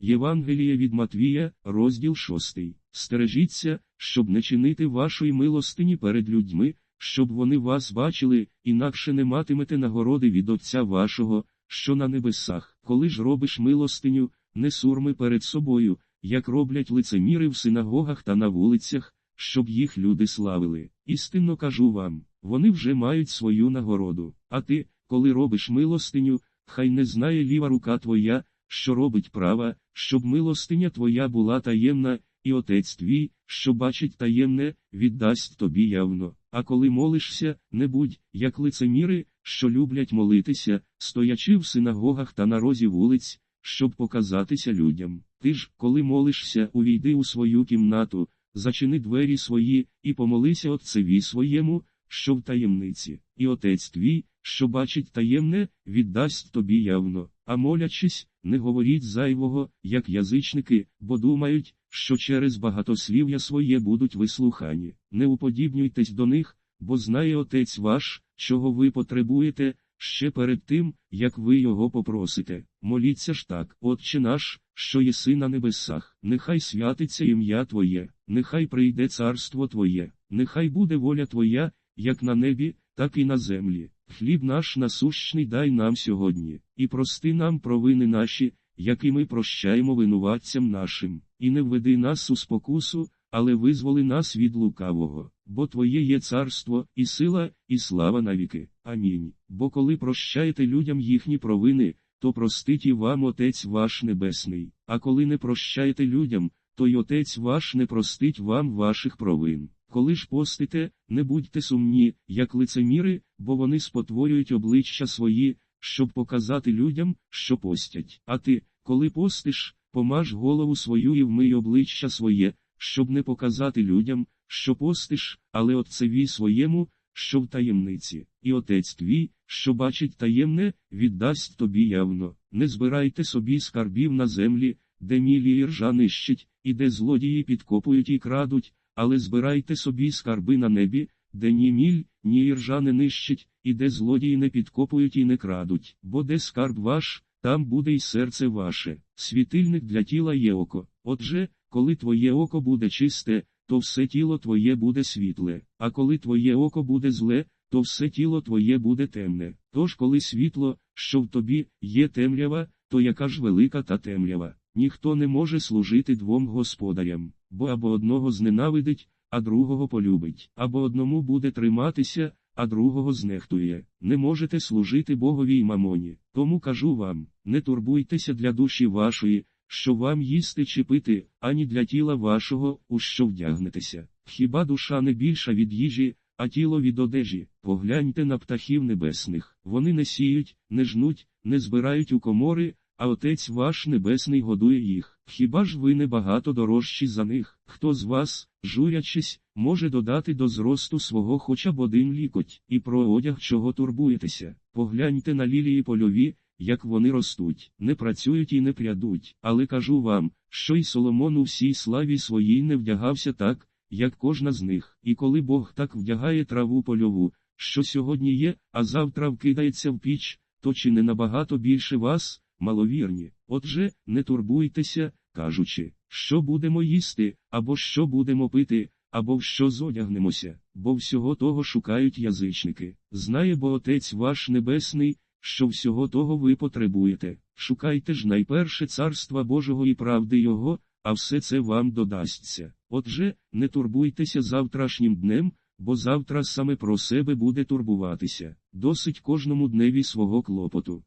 Євангеліє від Матвія, розділ 6. Стережіться, щоб не чинити вашої милостині перед людьми, щоб вони вас бачили, інакше не матимете нагороди від Отця вашого, що на небесах. Коли ж робиш милостиню, не сурми перед собою, як роблять лицеміри в синагогах та на вулицях, щоб їх люди славили. Істинно кажу вам, вони вже мають свою нагороду. А ти, коли робиш милостиню, хай не знає ліва рука твоя, що робить права, щоб милостиня твоя була таємна, і отець твій, що бачить таємне, віддасть тобі явно. А коли молишся, не будь, як лицеміри, що люблять молитися, стоячи в синагогах та на розі вулиць, щоб показатися людям. Ти ж, коли молишся, увійди у свою кімнату, зачини двері свої, і помолися Отцеві своєму, що в таємниці, і отець твій, що бачить таємне, віддасть тобі явно. А молячись, не говоріть зайвого, як язичники, бо думають, що через багатослів'я своє будуть вислухані. Не уподібнюйтесь до них, бо знає Отець ваш, чого ви потребуєте, ще перед тим, як ви його попросите. Моліться ж так, Отче наш, що єси на небесах, нехай святиться ім'я Твоє, нехай прийде царство Твоє, нехай буде воля Твоя, як на небі, так і на землі. Хліб наш насущний дай нам сьогодні, і прости нам провини наші, які ми прощаємо винуватцям нашим, і не введи нас у спокусу, але визволи нас від лукавого, бо Твоє є царство, і сила, і слава навіки. Амінь. Бо коли прощаєте людям їхні провини, то простить і вам Отець ваш Небесний, а коли не прощаєте людям, то й Отець ваш не простить вам ваших провин. Коли ж постите, не будьте сумні, як лицеміри, бо вони спотворюють обличчя свої, щоб показати людям, що постять. А ти, коли постиш, помаж голову свою і вмий обличчя своє, щоб не показати людям, що постиш, але отцеві своєму, що в таємниці, і отець твій, що бачить таємне, віддасть тобі явно. Не збирайте собі скарбів на землі, де мілі і ржа нищить, і де злодії підкопують і крадуть, але збирайте собі скарби на небі, де ні міль, ні іржа не нищить, і де злодії не підкопують і не крадуть, бо де скарб ваш, там буде й серце ваше. Світильник для тіла є око. Отже, коли твоє око буде чисте, то все тіло твоє буде світле, а коли твоє око буде зле, то все тіло твоє буде темне. Тож, коли світло, що в тобі, є темрява, то яка ж велика та темрява. Ніхто не може служити двом господарям, бо або одного зненавидить, а другого полюбить, або одному буде триматися, а другого знехтує. Не можете служити Богові й мамоні. Тому кажу вам: не турбуйтеся для душі вашої, що вам їсти чи пити, ані для тіла вашого, у що вдягнетеся. Хіба душа не більша від їжі, а тіло від одежі? Погляньте на птахів небесних. Вони не сіють, не жнуть, не збирають у комори, а Отець ваш Небесний годує їх. Хіба ж ви не багато дорожчі за них? Хто з вас, журячись, може додати до зросту свого хоча б один лікоть, і про одяг чого турбуєтеся? Погляньте на лілії польові, як вони ростуть, не працюють і не прядуть, але кажу вам, що й Соломон у всій славі своїй не вдягався так, як кожна з них. І коли Бог так вдягає траву польову, що сьогодні є, а завтра вкидається в піч, то чи не набагато більше вас? Маловірні. Отже, не турбуйтеся, кажучи, що будемо їсти, або що будемо пити, або в що зодягнемося, бо всього того шукають язичники. Знає бо Отець ваш Небесний, що всього того ви потребуєте. Шукайте ж найперше царства Божого і правди Його, а все це вам додасться. Отже, не турбуйтеся завтрашнім днем, бо завтра саме про себе буде турбуватися. Досить кожному дневі свого клопоту.